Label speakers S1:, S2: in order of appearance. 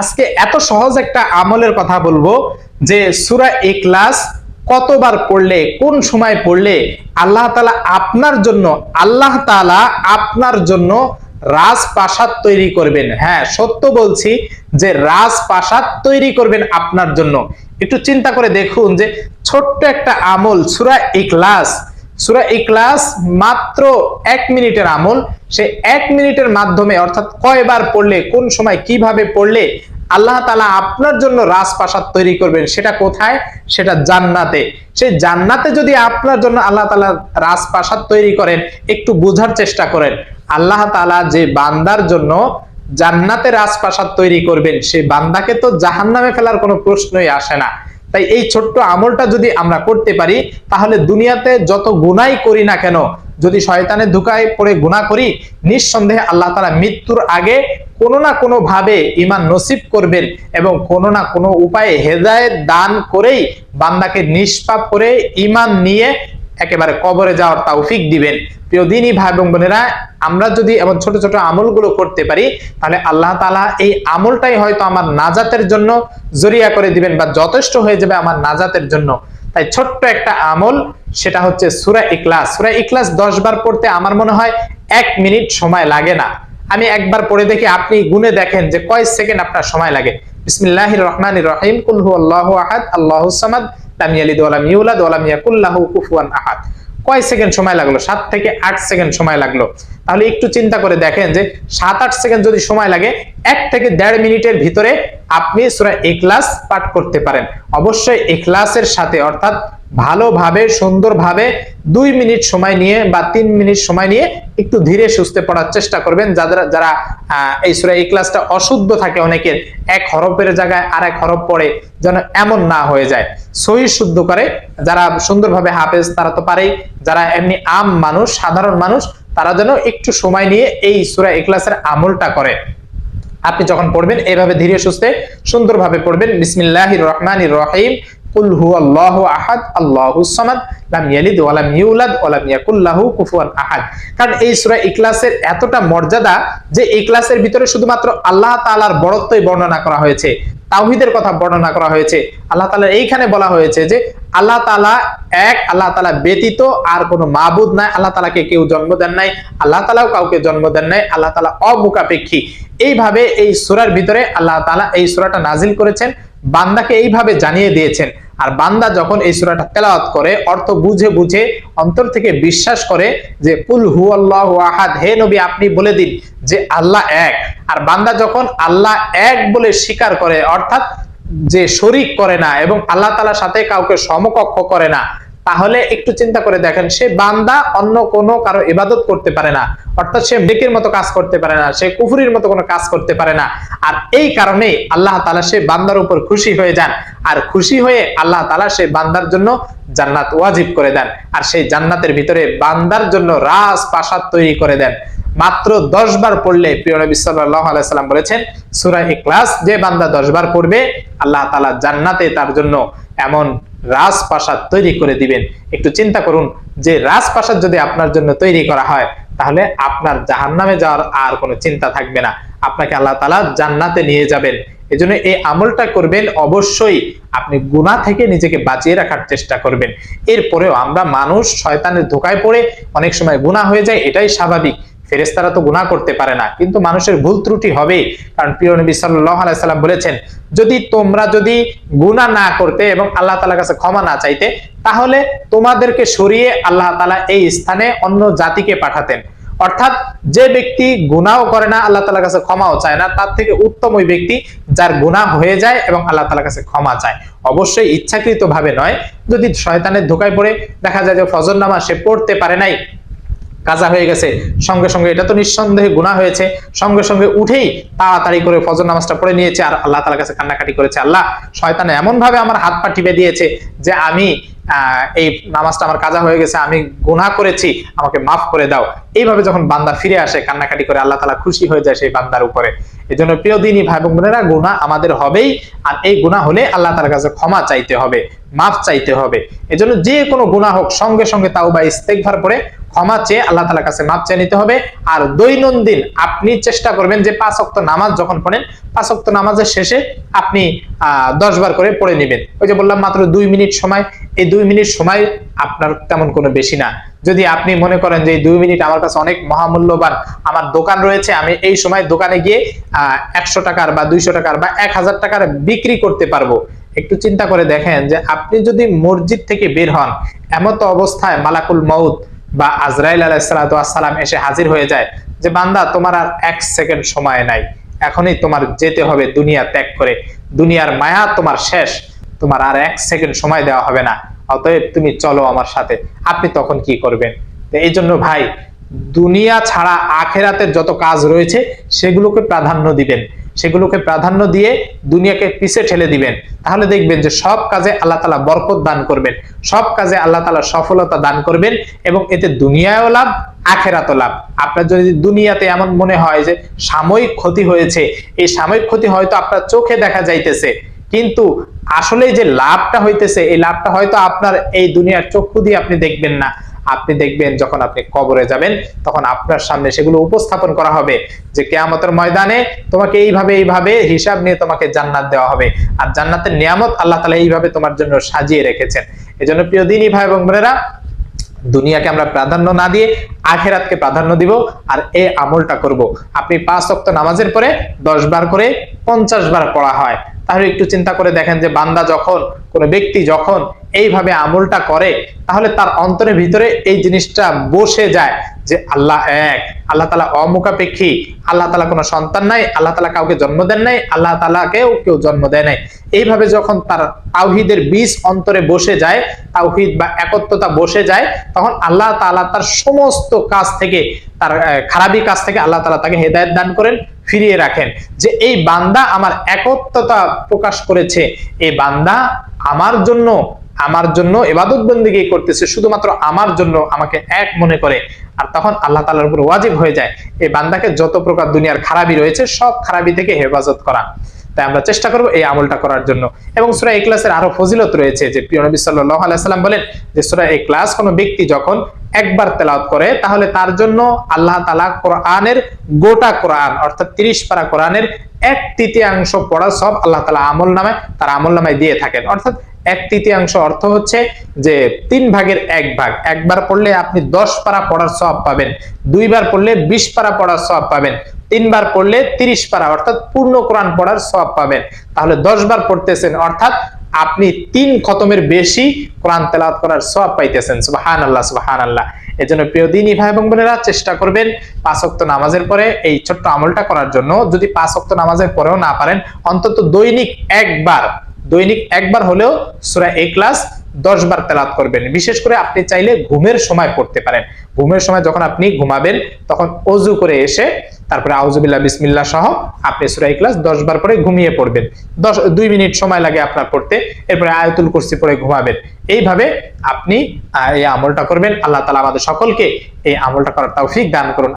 S1: আজকে এত সহজ একটা আমলের কথা বলব যে সুরা ইখলাস কতবার পড়লে, কোন সময় পড়লে আল্লাহ তালা আপনার জন্য, আল্লাহ তাআলা আপনার জন্য রাজপ্রাসাদ তৈরি করবেন। হ্যাঁ সত্য বলছি যে রাজপ্রাসাদ তৈরি করবেন আপনার জন্য। একটু চিন্তা করে দেখুন যে ছোট্ট একটা আমল সুরা ইখলাস সুরা ইখলাস মাত্র এক মিনিটের আমল। সে এক মিনিটের মাধ্যমে, অর্থাৎ কয়বার পড়লে, কোন সময় কীভাবে পড়লে, আল্লাহ তালা আপনার জন্য রাজপ্রাসাদ তৈরি করবেন, সেটা কোথায়? সেটা জান্নাতে। সেই জান্নাতে যদি আপনার জন্য আল্লাহ তালা রাজপ্রাসাদ তৈরি করেন, একটু বোঝার চেষ্টা করেন, আল্লাহ তালা যে বান্দার জন্য জান্নাতে রাজপ্রাসাদ তৈরি করবেন সেই বান্দাকে তো জাহান্নামে ফেলার কোনো প্রশ্নই আসে না। তাই এই ছোট্ট আমলটা যদি আমরা করতে পারি, তাহলে দুনিয়াতে যত গুনাই করি না কেন, যদি শয়তানের ধোকায় পড়ে গুণা করি, নিঃসন্দেহে আল্লাহ তারা মৃত্যুর আগে কোনো না কোনো ভাবে ইমান নসিব করবেন এবং কোনো না কোনো উপায়ে হেদায়ত দান করেই বান্দাকে নিষ্পাপ করে ইমান নিয়ে একেবারে কবরে যাওয়ার তৌফিক দিবেন। প্রিয় দিনই ভাই এবং বোনেরা, আমরা যদি এমন ছোট ছোট আমলগুলো করতে পারি, তাহলে আল্লাহ তাআলা এই আমলটাই হয়তো আমার নাজাতের জন্য জরিয়া করে দিবেন বা যথেষ্ট হয়ে যাবে আমার নাজাতের জন্য। তাই ছোট্ট একটা আমল, সেটা হচ্ছে সুরা ইখলাস। সুরা ইখলাস দশ বার পড়তে আমার মনে হয় এক মিনিট সময় লাগে না। আমি একবার পড়ে দেখি আপনি গুনে দেখেন যে কয় সেকেন্ড আপনার সময় লাগে। বিসমিল্লাহির রহমানির রহিম। কুল হুয়াল্লাহু আহাদ আল্লাহুস সামাদ লাম ইয়ালিদ ওয়া ইউলাদ ওয়া লাম কুফুয়ান আহাদ। কয় সেকেন্ড সময় লাগল? সাত থেকে আট সেকেন্ড সময় লাগল। তাহলে একটু চিন্তা করে দেখেন যে সাত আট সেকেন্ড যদি সময় লাগে, এক থেকে দেড় মিনিটের ভিতরে আপনি সুরা এক্লাস পাঠ করতে পারেন। অবশ্যই এক্লাসের সাথে, অর্থাৎ ভালোভাবে, সুন্দরভাবে দুই মিনিট সময় নিয়ে বা তিন মিনিট সময় নিয়ে একটু ধীরে সুস্থে পড়ার চেষ্টা করবেন। যাদের, যারা এই সুরা ইখলাসটা অশুদ্ধ থাকে অনেকের, এক হরফের জায়গায় আর এক হরফ পড়ে যেন এমন না হয়ে যায়। সহি শুদ্ধ করে, যারা সুন্দরভাবে হাফেজ তারা তো পারেই, যারা এমনি আম মানুষ, সাধারণ মানুষ, তারা যেন একটু সময় নিয়ে এই সুরা ইখলাসের আমলটা করে। আপনি যখন পড়বেন এইভাবে ধীরে সুস্থে সুন্দরভাবে পড়বেন। বিসমিল্লাহির রহমানির রহিম। কুল হুয়াল্লাহু আহাদ আল্লাহুস সামাদ, লাম ইয়ালিদ ওয়া লাম ইউলাদ ওয়া লাম ইয়াকুল লাহু কুফুয়ান আহাদ। কারণ এই সূরা ইখলাসের এতটা মর্যাদা যে ইখলাসের ভিতরে শুধুমাত্র আল্লাহ তাআলার বড়ত্বই বর্ণনা করা হয়েছে, তাওহীদের কথা বর্ণনা করা হয়েছে। আল্লাহ তাআলা এইখানে বলা হয়েছে যে আল্লাহ তাআলা এক, আল্লাহ তাআলা ব্যতীত আর কোনো মাবুদ নাই, আল্লাহ তাআলাকে কেউ জন্ম দেন নাই, আল্লাহ তাআলাও কাউকে জন্ম দেন নাই, আল্লাহ তাআলা অমুখাপেক্ষী। এইভাবে এই সূরার ভিতরে আল্লাহ তাআলা এই সূরাটা নাজিল করেছেন, বান্দাকে এইভাবে জানিয়ে দিয়েছেন। আর বান্দা যখন এই সুরাটা তেলাওয়াত করে, অর্থ বুঝে বুঝে অন্তর থেকে বিশ্বাস করে যে পুল হু আল্লাহ আহাদ হে নবী, আপনি বলে দিন যে, আল্লাহ এক আর বান্দা যখন আল্লাহ এক বলে স্বীকার করে, অর্থাৎ যে শরিক করে না এবং আল্লাহ তালার সাথে কাউকে সমকক্ষ করে না তাহলে একটু চিন্তা করে দেখেন, সে বান্দা অন্য কোনো কারও ইবাদত করতে পারে না। অর্থাৎ সে ডেকের মতো কাজ করতে পারে না, সে কুফুরির মতো কোনো কাজ করতে পারে না। আর এই কারণে আল্লাহ তাআলা সে বান্দার উপর খুশি হয়ে যান। আর খুশি হয়ে আল্লাহ তাআলা সে বান্দার জন্য জান্নাত ওয়াজিব করে দেন। আর সেই জান্নাতের ভিতরে বান্দার জন্য রাজ প্রাসাদ তৈরি করে দেন। মাত্র দশ বার পড়লে প্রিয় নবী সাল্লাল্লাহু আলাইহি সাল্লাম বলেছেন, সূরা ইখলাস যে বান্দা দশ বার পড়বে, আল্লাহ তালা জান্নাতে তার জন্য এমন রাজপ্রাসাদ তৈরি করে দিবেন। একটু চিন্তা করুন যে রাজপ্রাসাদ যদি আপনার জন্য তৈরি করা হয়, তাহলে আপনার জাহান্নামে যাওয়ার আর কোনো চিন্তা থাকবে না। আপনাকে আল্লাহ তালা জান্নাতে নিয়ে যাবেন। এজন্য এই আমলটা করবেন, অবশ্যই আপনি গুনাহ থেকে নিজেকে বাঁচিয়ে রাখার চেষ্টা করবেন। এরপরেও আমরা মানুষ শয়তানের ধোকায় পড়ে অনেক সময় গুনাহ হয়ে যায়, এটাই স্বাভাবিক। ফেরেস্তারা তো গুনাহ করতে পারে না। কিন্তু মানুষের ভুল ত্রুটি হবে কারণ প্রিয় নবী সাল্লাল্লাহু আলাইহি সাল্লাম বলেছেন, যদি তোমরা যদি গুনাহ না করতে এবং আল্লাহ তাআলার কাছে ক্ষমা না চাইতে, তাহলে তোমাদেরকে সরিয়ে আল্লাহ তাআলা এই স্থানে অন্য জাতিকে পাঠাতেন। অর্থাৎ যে ব্যক্তি গুনাহও করে না, আল্লাহ তাআলার কাছে ক্ষমাও চায় না, তার থেকে উত্তম ওই ব্যক্তি যার গুনাহ হয়ে যায় এবং আল্লাহ তাআলার কাছে ক্ষমা চায়। অবশ্যই ইচ্ছাকৃত ভাবে নয়। যদি শয়তানের ধোকায় পড়ে, দেখা যায় যে ফজর নামাজ সে পড়তে পারে নাই কাজা হয়ে গেছে। সঙ্গে সঙ্গে এটা তো নিঃসন্দেহে গুণা হয়েছে। সঙ্গে সঙ্গে উঠেই তাড়াতাড়ি করে ফজর নামাজটা পড়ে নিয়েছে আর আল্লাহ তালার কাছে কান্নাকাটি করেছে। আল্লাহ, শয়তান এমন ভাবে আমার হাত পা টিপে দিয়েছে যে আমি এই নামাজটা আমার কাজা হয়ে গেছে, আমি গুনাহ করেছি, আমাকে মাফ করে দাও। এইভাবে যখন বান্দা ফিরে আসে, কান্নাকাটি করে আল্লাহ তালা খুশি হয়ে যায় সেই বান্দার উপরে। এই জন্য প্রিয় দিনই ভাই বোনেরা, গুনাহ আমাদের হবেই, আর এই গুনাহ হলে আল্লাহ তালার কাছে ক্ষমা চাইতে হবে, মাফ চাইতে হবে। এজন্য যে কোনো গুনাহ হোক, সঙ্গে সঙ্গে তাও বা ইস্তেকভার করে ক্ষমা চেয়ে আল্লাহ তালার কাছে মাপ চেয়ে নিতে হবে। আর দৈনন্দিন আপনি চেষ্টা করবেন যে পাঁচ অক্ত নামাজ যখন পড়েন, পাঁচ অক্ত নামাজের শেষে আপনি, আহ, দশ বার করে পড়ে নেবেন। ওই যে বললাম মাত্র দুই মিনিট সময় এই দুই মিনিট সময় আপনার তেমন কোনো বেশি না। যদি আপনি মনে করেন যে দুই মিনিট আমার কাছে অনেক মহামূল্যবান, আমার দোকান রয়েছে, আমি এই সময় দোকানে গিয়ে একশো টাকার বা দুইশো টাকার বা এক হাজার টাকার বিক্রি করতে পারব। একটু চিন্তা করে দেখেন যে আপনি যদি মসজিদ থেকে বের হন, এমত অবস্থায় মালাকুল মউত বা আজরাইল আলাইসালাম এসে হাজির হয়ে যায় যে, বান্দা, তোমার আর এক সেকেন্ড সময় নাই। এখনই তোমার যেতে হবে দুনিয়া ত্যাগ করে। দুনিয়ার মায়া তোমার শেষ। তোমার আর এক সেকেন্ড সময় দেওয়া হবে না। অতএব তুমি চলো আমার সাথে। আপনি তখন কি করবেন? এই জন্য ভাই, দুনিয়া ছাড়া আখেরাতের যত কাজ রয়েছে, সেগুলোকে প্রাধান্য দিবেন। সেগুলোকে প্রাধান্য দিয়ে দুনিয়াকে পিছে ঠেলে দিবেন। তাহলে দেখবেন যে সব কাজে আল্লাহ তালা বরকত দান করবেন। সব কাজে আল্লাহ তালা সফলতা দান করবেন এবং এতে দুনিয়ায়ও লাভ, আখেরাতও লাভ। আপনার যদি দুনিয়াতে এমন মনে হয় যে সাময়িক ক্ষতি হয়েছে, এই সাময়িক ক্ষতি হয়তো আপনার চোখে দেখা যাইতেছে। কিন্তু আসলে যে লাভটা হইতেছে, এই লাভটা হয়তো আপনার এই দুনিয়ার চক্ষু দিয়ে আপনি দেখবেন না। আপনি দেখবেন যখন আপনি কবরে যাবেন, তখন আপনার সামনে সেগুলো উপস্থাপন করা হবে যে কেয়ামতের ময়দানে তোমাকে এইভাবে এইভাবে হিসাব নিয়ে তোমাকে জান্নাত দেওয়া হবে। আর জান্নাতের নিয়ামত আল্লাহ তালা এইভাবে তোমার জন্য সাজিয়ে রেখেছেন। এই জন্য প্রিয় দিনই ভাই এবং বোনেরা, দুনিয়াকে আমরা প্রাধান্য না দিয়ে আখেরাতকে প্রাধান্য দিব আর এই আমলটা করব। আপনি পাঁচ অক্ত নামাজের পরে দশ বার করে পঞ্চাশ বার পড়া হয়। তাহলে একটু চিন্তা করে দেখেন যে বান্দা যখন, কোনো ব্যক্তি যখন এইভাবে আমলটা করে, তাহলে তার অন্তরের ভিতরে এই জিনিসটা বসে যায়। যে আল্লাহ এক, আল্লাহ তালা অমুখাপেক্ষী, আল্লাহ তালা কোনো সন্তান নাই, আল্লাহ তালা কাউকে জন্ম দেন নাই, আল্লাহ তালাকেও কেউ জন্ম দেয় নাই। এইভাবে যখন তার তাওহিদের বীজ অন্তরে বসে যায়, তাওহিদ বা একত্বতা বসে যায়, তখন আল্লাহ তাআলা তার সমস্ত কাজ থেকে, তার খারাপি কাজ থেকে আল্লাহ তালা তাকে হেদায়েত দান করেন, ফিরিয়ে রাখেন। যে এই বান্দা আমার একত্বতা প্রকাশ করেছে, এই বান্দা আমার জন্য আমার জন্য এবাদত বন্দিগি করতেছে, শুধুমাত্র আমার জন্য আমাকে এক মনে করে। আর তখন আল্লাহ তাআলার উপর ওয়াজিব হয়ে যায়, এই বান্দাকে যত প্রকার দুনিয়ার খারাপি রয়েছে, সব খারাপি থেকে হেফাজত করা। তাই আমরা চেষ্টা করব এই আমলটা করার জন্য। এবং সূরা ইখলাসের আরও ফজিলত রয়েছে, যে প্রিয় নবী সাল্লাম বলেন যে, সূরা ইখলাস কোনো ব্যক্তি যখন একবার তেলাওয়াত করে, তাহলে তার জন্য আল্লাহ তাআলা কোরআনের গোটা কোরআন, অর্থাৎ 30 পারা কোরআনের এক তৃতীয়াংশ পড়া সব আল্লাহ তালা আমল নামে তার আমল নামায় দিয়ে থাকেন। অর্থাৎ এক তৃতীয়াংশ অর্থ হচ্ছে যে তিন ভাগের এক ভাগ। একবার পড়লে আপনি দশ পারা পড়ার সব পাবেন। দুইবার পড়লে বিশ পারা পড়ার সব পাবেন। তিনবার পড়লে তিরিশ পারা, অর্থাৎ পূর্ণ কোরআন পড়ার সব পাবেন। তাহলে দশ বার পড়তেছেন, অর্থাৎ আপনি তিন খতমের বেশি কোরআন তেলাওয়াত করার সব পাইতেছেন। সুবাহান আল্লাহ সুবাহান আল্লাহ এই জন্য প্রিয় দিনই ভাই এবং বোনেরা, চেষ্টা করবেন পাঁচ অক্ত নামাজের পরে এই ছোট্ট আমলটা করার জন্য। যদি পাঁচ অক্ত নামাজের পরেও না পারেন, অন্তত দৈনিক একবার দৈনিক একবার হলেও সূরা এক্লাস দশ বার তেলাত করবেন। বিশেষ করে আপনি চাইলে ঘুমের সময় পড়তে পারেন। ঘুমের সময় যখন আপনি ঘুমাবেন, তখন অজু করে এসে, তারপরে আউজুবিল্লাহ বিসমিল্লাহ সহ আপনি সূরা ইখলাস দশ বার পরে ঘুমিয়ে পড়বেন। দশ, দুই মিনিট সময় লাগে আপনার পড়তে, এরপরে আয়াতুল কুরসি পরে ঘুমাবেন। এইভাবে আপনি এই আমলটা করবেন। আল্লাহ তাআলা আমাদের সকলকে এই আমলটা করার তৌফিক দান করুন।